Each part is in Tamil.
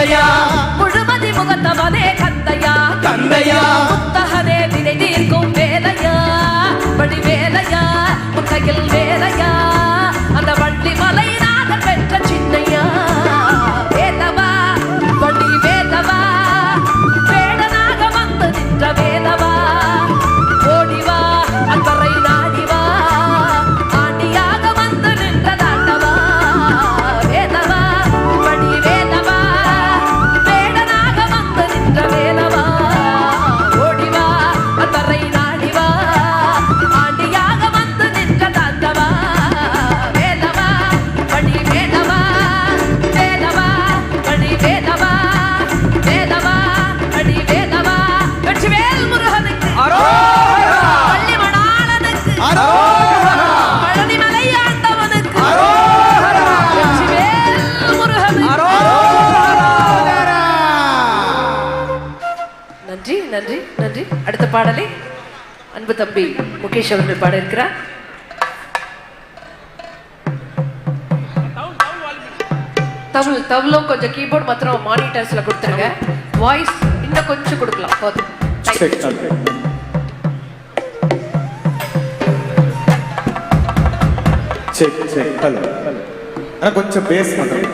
दया நன்றி நன்றி நன்றி. அடுத்த பாடலை அன்பு தம்பி முகேஷ் அவர்கள் பாட இருக்கிறார். தவுள் தவுளும் கொஞ்சம் கீபோர்ட் மாத்திரம் மானிட்டர்ஸ்ல கொடுத்துருங்க. வாய்ஸ் இன்னும் கொஞ்சம் கொடுக்கலாம். போதும். சரி சரி கொஞ்சம் பேஸ் பண்ணுறேன்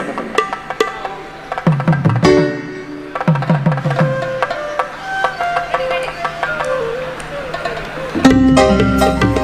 Música